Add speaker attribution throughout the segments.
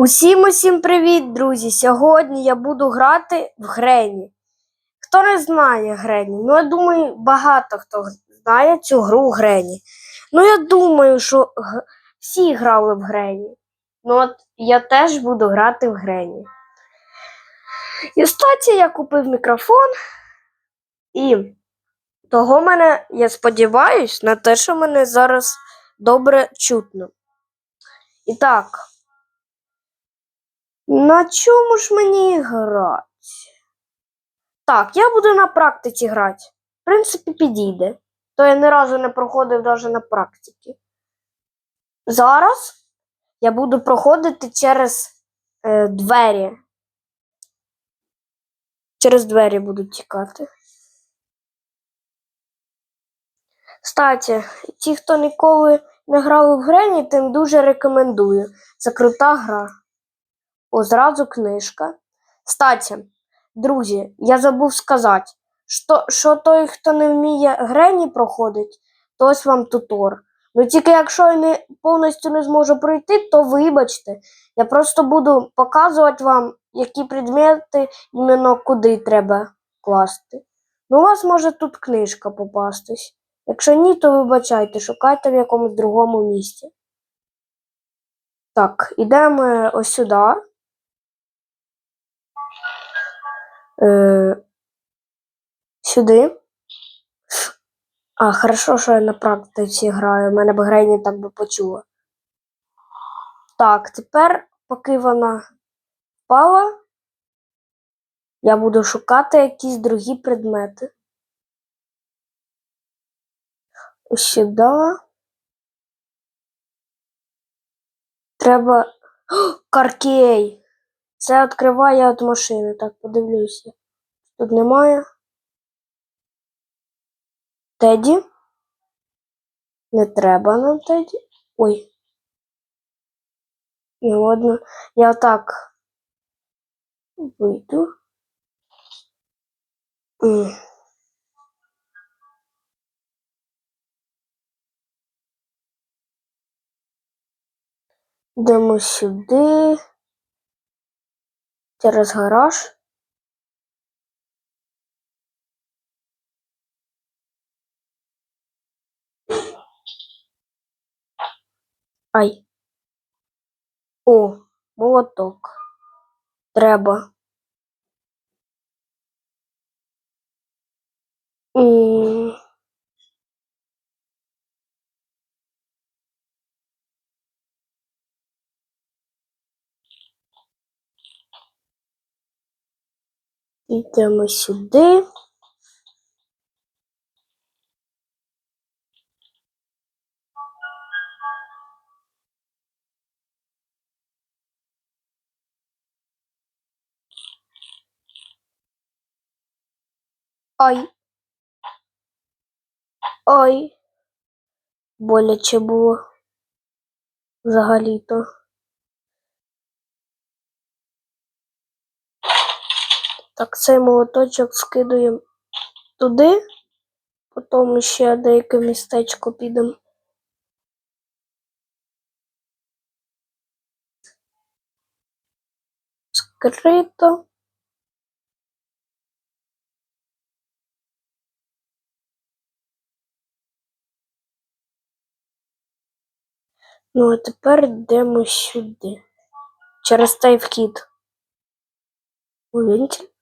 Speaker 1: Усім усім привіт, друзі! Сьогодні я буду грати в Грені. Хто не знає Грені? Ну, я думаю, багато хто знає цю гру Грені. Ну, я думаю, що всі грали в Грені. Ну, от я теж буду грати в Грені. І статі я купив мікрофон, і того мене, я сподіваюсь, на те, що мене зараз добре чутно. І так. На чому ж мені грати? Так, я буду на практиці грати. В принципі, підійде. То я ні разу не проходив навіть на практиці. Зараз я буду проходити через е, двері. Через двері буду тікати. Кстати, ті, хто ніколи не грали в Грені, тим дуже рекомендую. Це крута гра. О, зразу книжка. Кстати, друзі, я забув сказати, що, що той, хто не вміє Грені проходить, то ось вам тутор. Ну тільки якщо я не, повністю не зможу пройти, то вибачте. Я просто буду показувати вам, які предмети іменно куди треба класти. Ну, у вас може тут книжка попастись. Якщо ні, то вибачайте, шукайте в якомусь другому місці. Так, ідемо ось сюди. Е, сюди. А, хорошо, що я на практиці граю. Мене б Грейні так би почула. Так, тепер, поки вона впала, я буду шукати якісь другі предмети. Сюди. Треба. О, Каркей! Це відкриває від машини. Так, подивлюся. Тут немає. Теді. Не треба нам Теді. Ой. І ладно. Я так вийду. Йдемо сюди. Через гараж. Ай. О, молоток. Треба. М. Йдемо сюди. Ай. Ой. Боляче було. Взагалі-то. Так, цей молоточок скидуємо туди. Потім ще деяке містечко підемо. Скрито. Ну, а тепер йдемо сюди. Через цей вхід. Увіньте.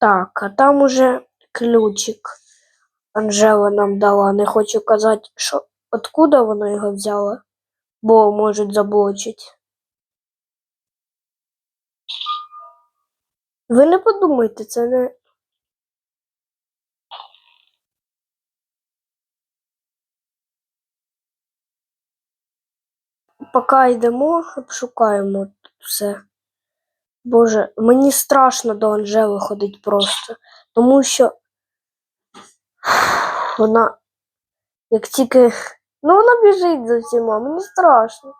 Speaker 1: Так, а там уже ключик. Анжела нам дала. Не хочу казати, що откуда вона його взяла, бо можуть заблочить. Ви не подумайте, це не. Поки йдемо, обшукаємо тут все. Боже, мені страшно до Анжели ходить просто, тому що вона, як тільки. Ну, вона біжить за всіма, мені страшно.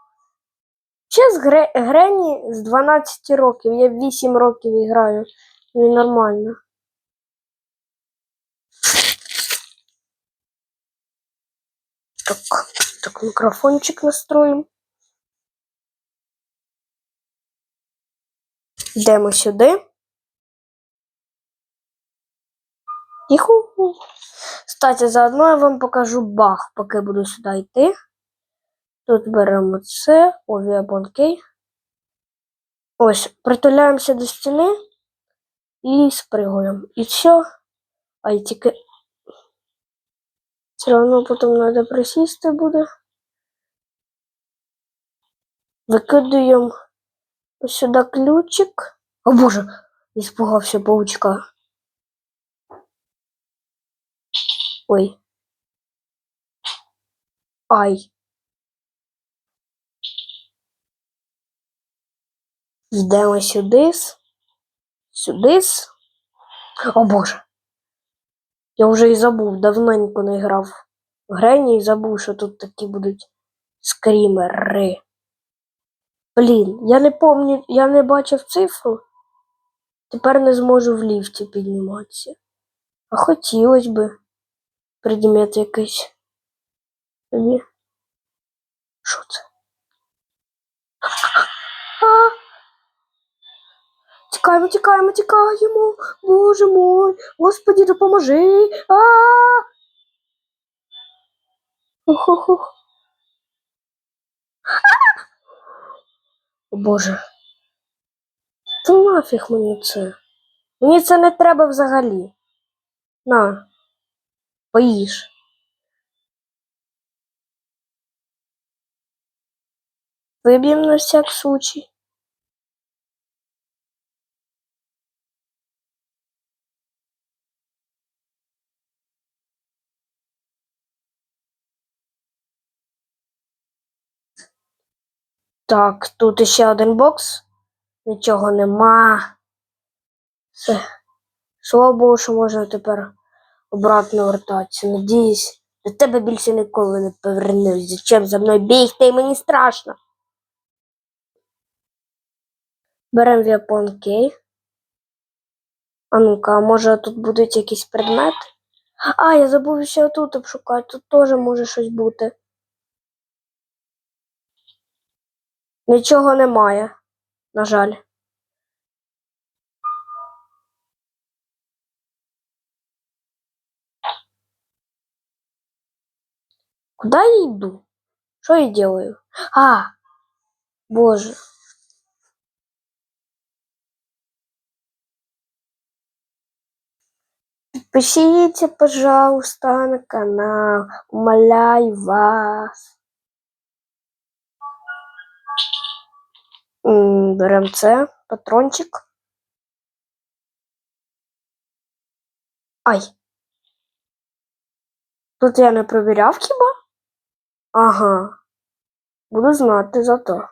Speaker 1: Ще з Гре... Грені з 12 років, я 8 років граю. І нормально. Так, так мікрофончик настроїмо. Йдемо сюди. Іху. Кстати, заодно я вам покажу баг, поки буду сюди йти. Тут беремо це, овіабонкей. Ось, притуляємося до стіни і спригуємо. І все. А й тільки. Все одно потім треба присісти буде. Викидуємо ось сюди ключик. О боже, іспугався паучка. Ой. Ай. Йдемо сюди. Сюди. О боже. Я вже і забув, давненько не грав в Грені і забув, що тут такі будуть скрімери. Блін, я не помню, я не бачив цифру. Тепер не зможу в ліфті підніматися. А хотілося би предмет якийсь. Тобі. Що це? А! Тікаємо, тікаємо, тікаємо. Боже мой, Господи, допоможи. А! Ух-ух-ух. О Боже. То нафіг мені це. Мені це не треба взагалі. На, поїж. Виб'ємо на всяк случай. Так, тут ще один бокс. Нічого нема. Все. Слава Богу, що можна тепер обратно вертатися. Надіюсь, до тебе більше ніколи не повернусь. Зачем за мною бігти? Мені страшно. Беремо віапон. А ну-ка, а може тут будуть якісь предмети? А, я забув ще тут обшукати. Тут теж може щось бути. Нічого немає, на жаль. Куда я иду? Что я делаю? А, боже. Подпишитесь, пожалуйста, на канал. Умоляю вас. М, Берем це, патрончик. Ай. Тут я не провіряв хіба? Ага. Буду знати зато.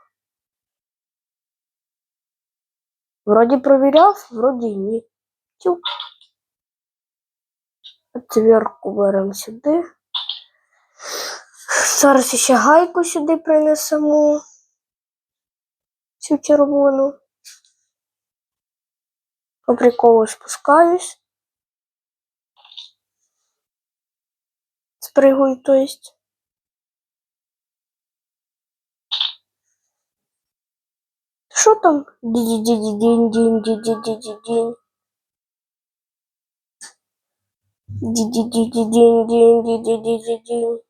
Speaker 1: Вроді провіряв, вроді ні. Тю. Отвертку беремо сюди. Зараз ще гайку сюди принесемо. Цю червону. По спускаюсь. Спригую, то есть. Що там? Ді-ді-ді-ді-дінь-дінь-ді-ді-ді-дінь. Ді-ді-ді-ді-дінь-дінь-ді-ді-ді-ді-дінь.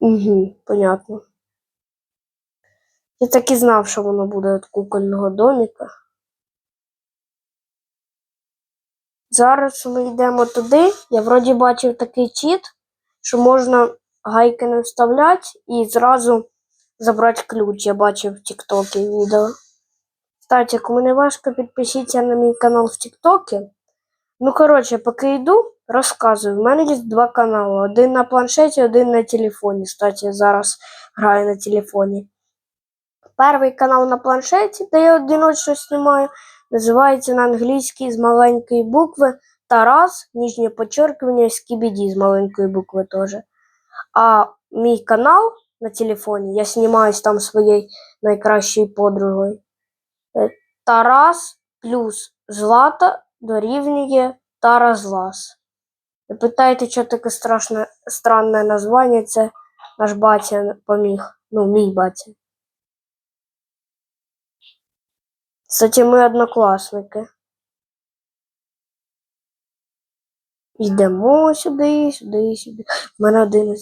Speaker 1: Угу, понятно. Я так і знав, що воно буде від кукольного домика. Зараз ми йдемо туди. Я вроді бачив такий чіт, що можна гайки не вставляти і зразу забрати ключ. Я бачив в Тіктокі відео. Кстати, кому не важко, підпишіться на мій канал в Тіктокі. Ну, коротше, поки йду, розказую. В мене є два канали. Один на планшеті, один на телефоні. Кстати, я зараз граю на телефоні. Перший канал на планшеті, де я одиночно знімаю, називається на англійській з маленької букви Тарас, нижнє подчеркивання, Скібіді з маленької букви теж. А мій канал на телефоні, я знімаюсь там своєю найкращою подругою. Е, Тарас плюс Злата дорівнює Стара з. Не питайте, що таке страшне, странне названня, це наш батя поміг. Ну, мій батя. Кстати, ми однокласники. Йдемо сюди, сюди, сюди. У мене 11%.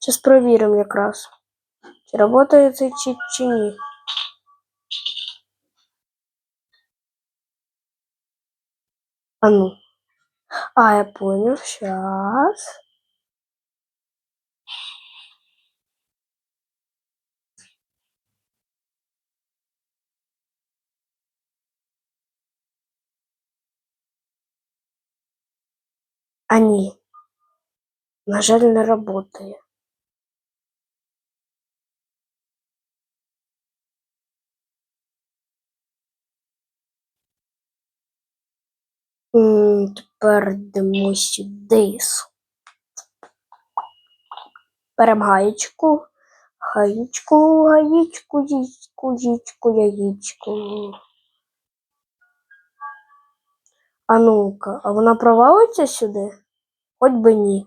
Speaker 1: Зараз перевіримо якраз. работает чечни а ну. А я понял сейчас они на жаль не работает Тепер йдемо сюди. Беремо гаєчку. Гаєчку, гаєчку, яєчку, яєчку, яєчку. А ну-ка, а вона провалиться сюди? Хоть би ні.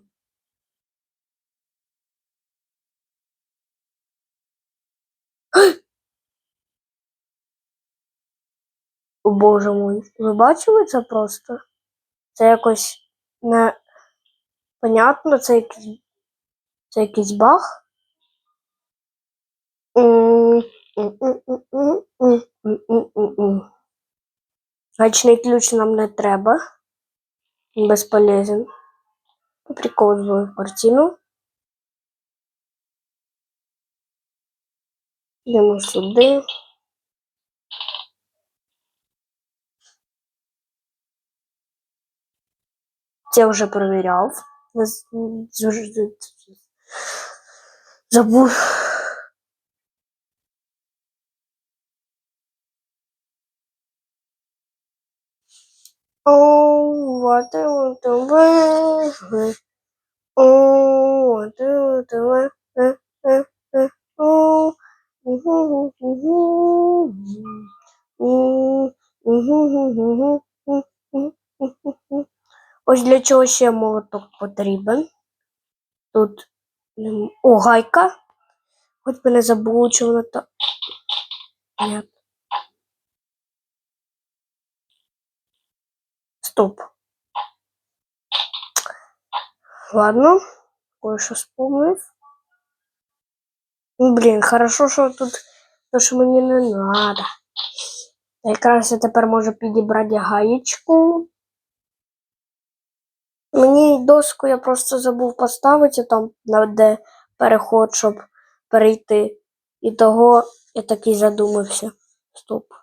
Speaker 1: О боже мой, ви бачили це просто? Це якось не понятно, це якийсь це якийсь баг. Гачний ключ нам не треба. Безполезен. Приколдую картину. Йдемо сюди. З- з- з- Забув. Oh, what I want to wear. Oh, what I want to wear. Uh, uh, uh, Ось для чого ще молоток потрібен. Тут о, гайка. Хоч би не забув, чи вона та. Стоп. Ладно, кое-що вспомнив. Ну, блін, хорошо, що тут то, що мені не надо. Якраз я тепер можу підібрати гаєчку. Мені доску я просто забув поставити там, де переход, щоб перейти. І того я такий задумався. Стоп.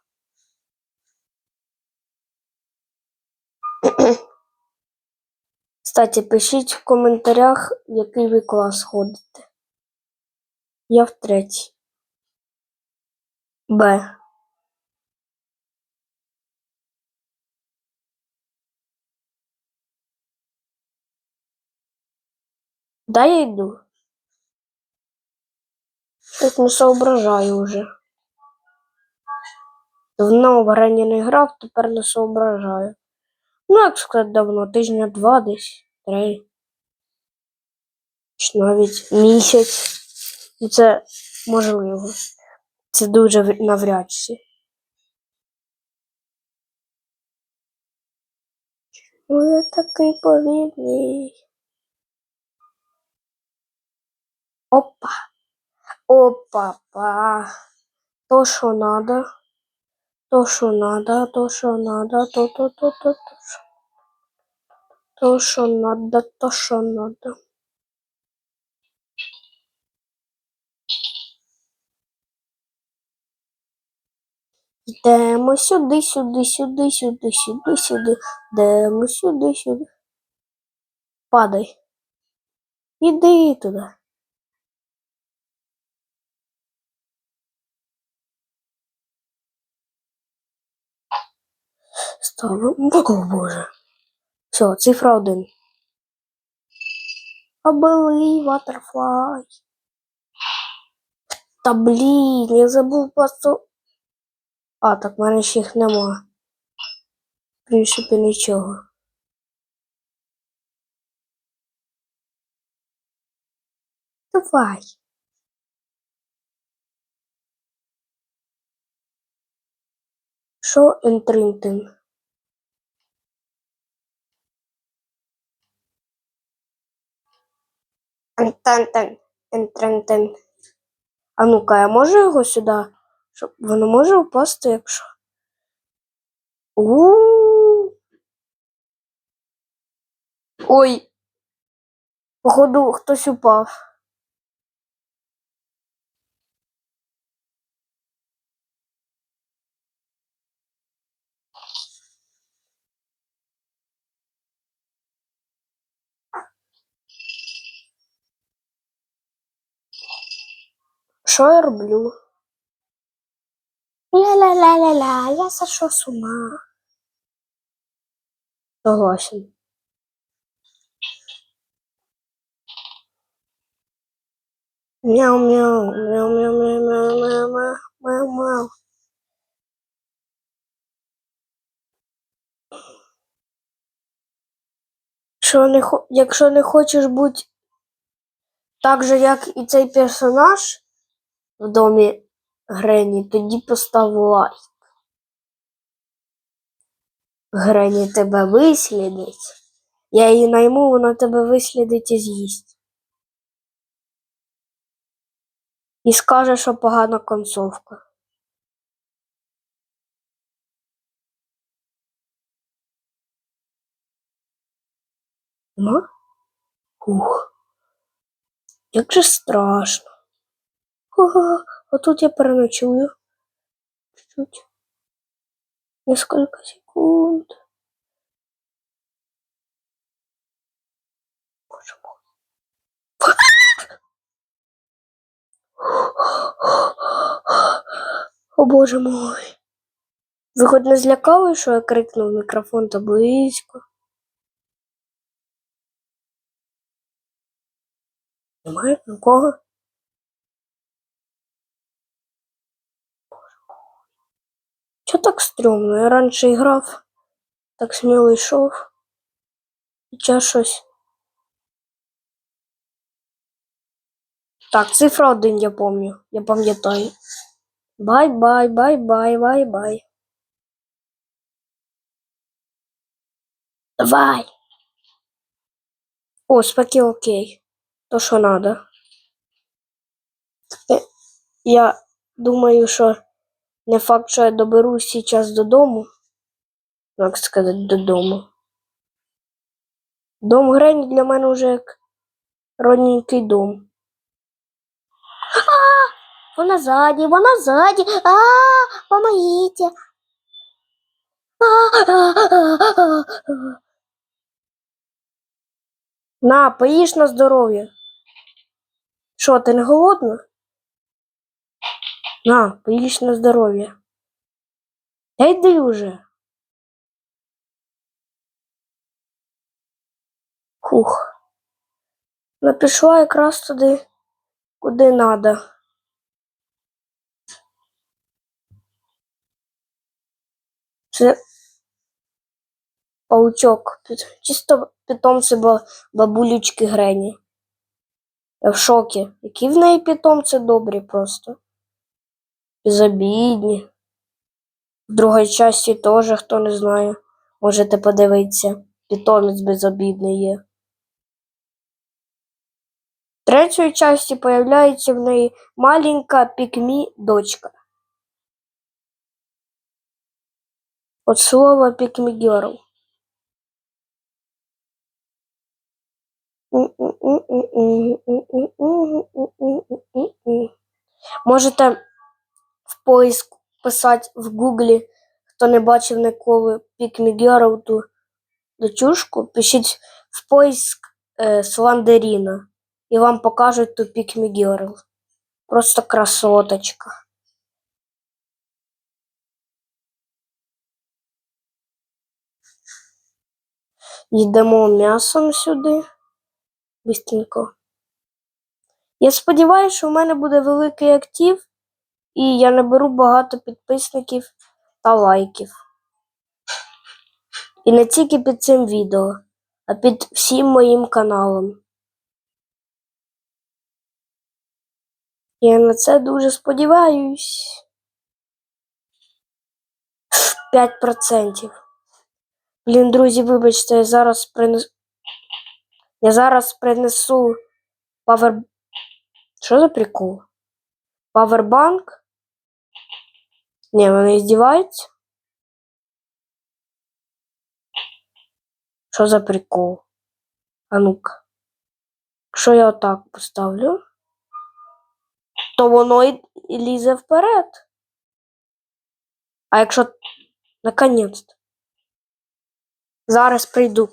Speaker 1: Кстати, пишіть в коментарях, в який ви клас ходите. Я в третій. Б. Да, я йду. Щось не соображаю вже. Давно в грані не грав, тепер не соображаю. Ну, як сказати, давно, тижня два десь, три. Чи навіть місяць. Ну, Це можливо. Це дуже навряд чи. Ну, я такий повільний. Опа. Опа-па. То, що надо. То, що надо, то, що надо, то, то, то, то, то. То, що надо, то, що надо. Йдемо сюди, сюди, сюди, сюди, сюди, сюди. Йдемо сюди, сюди. Падай. Іди туди. Ставимо. О, Боже. Все, цифра один. Believe butterfly. Та блін, я забув просто. А, так в мене ще їх нема. В принципі, нічого. Давай. Що інтринтин? Ентентен, ентрентен. А ну-ка, я можу його сюди? Щоб воно може впасти, якщо. у Ой. Походу, хтось упав. що я роблю? Ля-ля-ля-ля-ля, я сошел с ума. Согласен. Мяу-мяу, мяу-мяу-мяу-мяу-мяу-мяу-мяу. Якщо не, якщо не хочеш бути так же, як і цей персонаж, в домі Грені, тоді постав лайк. Грені тебе вислідить. Я її найму, вона тебе вислідить і з'їсть. І скаже, що погана концовка. Ух. Як же страшно. Ого, а тут я переночую. Чуть-чуть. Несколько секунд. Боже мой. О боже мой. Ви хоч не злякали, що я крикнув мікрофон та близько? Немає нікого? Чо так стрьомно? Я раніше грав, так сміло йшов. І час щось. Так, цифра один я помню. Я пам'ятаю. Бай-бай, бай-бай, бай-бай. Давай. О, спаки окей. То, що надо. Е, Я думаю, що не факт, що я доберусь зараз додому. Як сказати, додому. Дом Грені для мене вже як родненький дом. А, вона ззаді, вона ззаді. А, помогите. А, а, а, а, а. На, поїж на здоров'я. Що, ти не голодна? На, поїж на здоров'я. Та йди уже. Хух. Вона пішла якраз туди, куди надо. Це паучок. Чисто питомці ба- бабулючки Грені. Я в шокі. Які в неї питомці добрі просто. Безобідні. В другій часті теж, хто не знає, можете подивитися. Питомець безобідний є. В третій часті появляється в неї маленька пікмі дочка. От слова пікмі герл. Можете поиск писати в гуглі, хто не бачив ніколи Пікмі Герл ту дочушку, пишіть в поиск е, Сландеріна і вам покажуть ту Пікмі Герл. Просто красоточка. Йдемо м'ясом сюди. Быстренько. Я сподіваюся, що в мене буде великий актив, і я наберу багато підписників та лайків. І не тільки під цим відео, а під всім моїм каналом. Я на це дуже сподіваюсь. 5%. Блін, друзі, вибачте, я зараз принесу. Я зараз принесу павер. Що за прикол? Павербанк? Ні, вони здіваються. Що за прикол? А ну-ка. Якщо я отак поставлю, то воно і лізе вперед. А якщо. Наконець-то. Зараз прийду.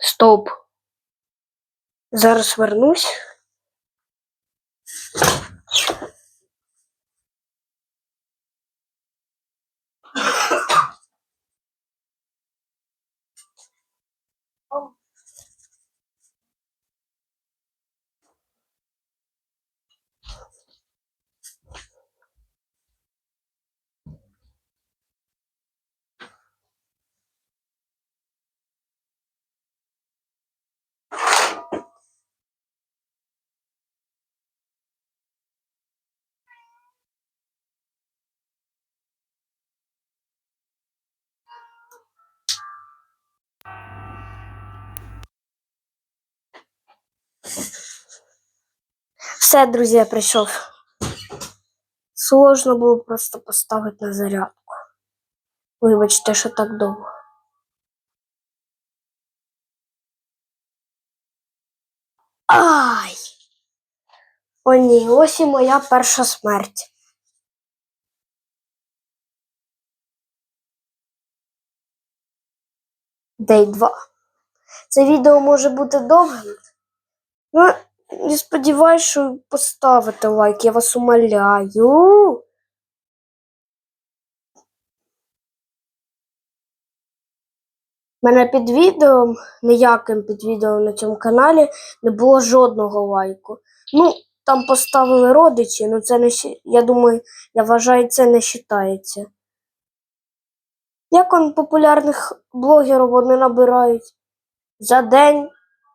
Speaker 1: Стоп. Зараз вернусь. Все, друзі, я прийшов. Сложно було просто поставити на зарядку. Вибачте, що так довго. Ай! О ні, ось і моя перша смерть. Дей 2. Це відео може бути довгим. Ну, я сподіваюся, що ви поставите лайк, я вас умоляю. Мене під відео, ніяким під відео на цьому каналі не було жодного лайку. Ну, там поставили родичі, ну це не я думаю, я вважаю, це не вважається. Як он популярних блогерів вони набирають за день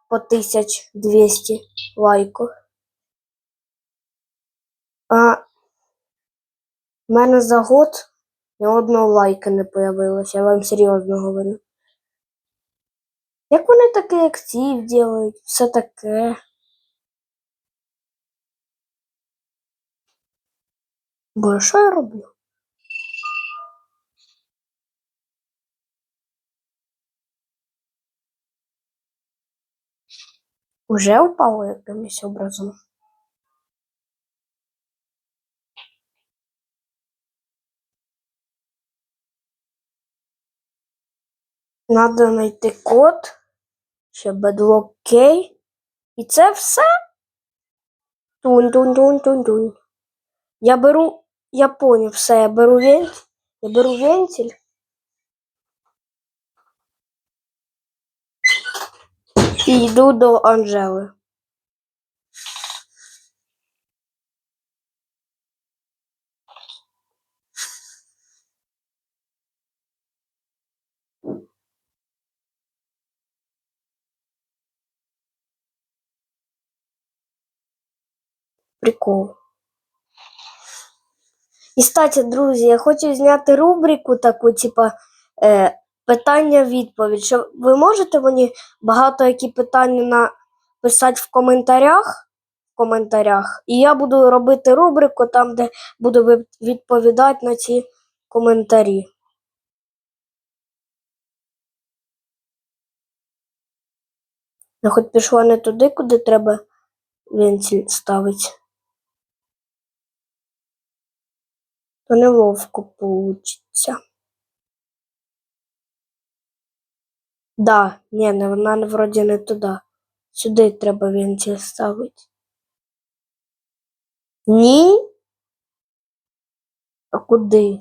Speaker 1: по 1200 лайків. А в мене за год ні одного лайка не появилося, я вам серйозно говорю. Як вони такий актив делають, все таке. Боже, що я роблю? Уже впало якимось образом. Надо знайти код, ще бедлок кей. І це все. Тун-тун-тун-тун-тун. Я беру, я поняв, все, я беру вентиль, я беру вентиль. І йду до Анжели. Прикол. І статі, друзі, я хочу зняти рубрику таку, типа е, питання-відповідь. Ви можете мені багато які питання написати в коментарях, в коментарях, і я буду робити рубрику там, де буду відповідати на ці коментарі. Я хоч пішла не туди, куди треба вентиль ставити. То неловко получиться. Да, ні, не, вона вроді не туди. Сюди треба вентиль ставити. Ні? А куди?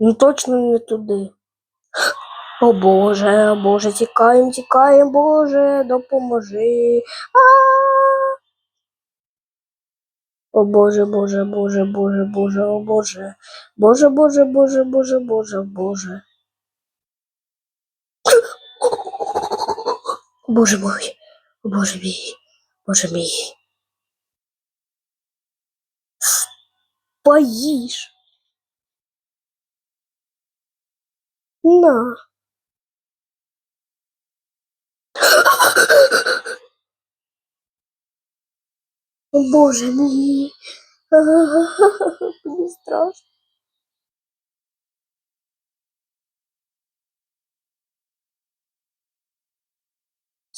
Speaker 1: Ну точно не туди. О Боже, о Боже, тікаємо, тікаємо, Боже, допоможи. А! О Боже, Боже, Боже, Боже, Боже, о Боже. Боже, Боже, Боже, Боже, Боже, Боже. Боже мой, Боже мій, Боже мій. Поїж. На. Боже мій. Мені страшно.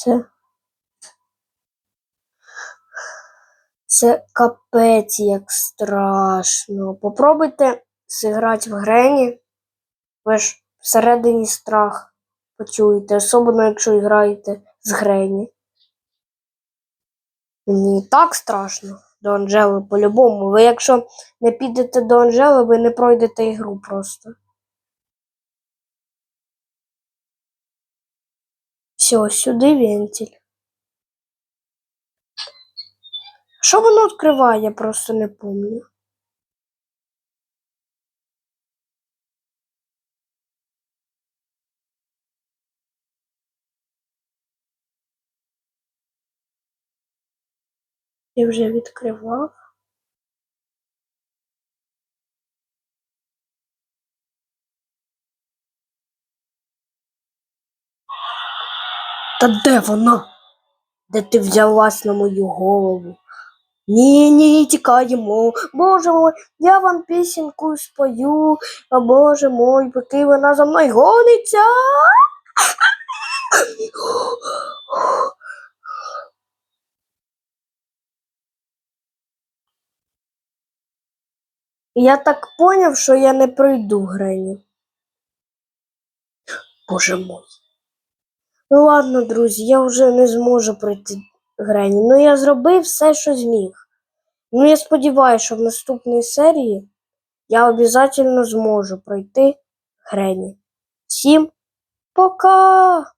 Speaker 1: Це. Це капець як страшно. Попробуйте зіграти в Грені. Ви ж всередині страх почуєте, особливо якщо граєте з Грені. Мені так страшно до Анжели по-любому. Ви якщо не підете до Анжели, ви не пройдете ігру просто. Все, сюди вентиль. Що воно відкриває, я просто не пам'ятаю. Я вже відкривав. Та де вона? Де ти взялась на мою голову? Ні, ні, тікаємо. Боже мой, я вам пісеньку спою, а боже мой, поки вона за мною гониться. Я так поняв, що я не пройду Грені. Боже мой. Ну ладно, друзі, я вже не зможу пройти Грені. Ну я зробив все, що зміг. Ну я сподіваюся, що в наступній серії я обов'язково зможу пройти Грені. Всім пока!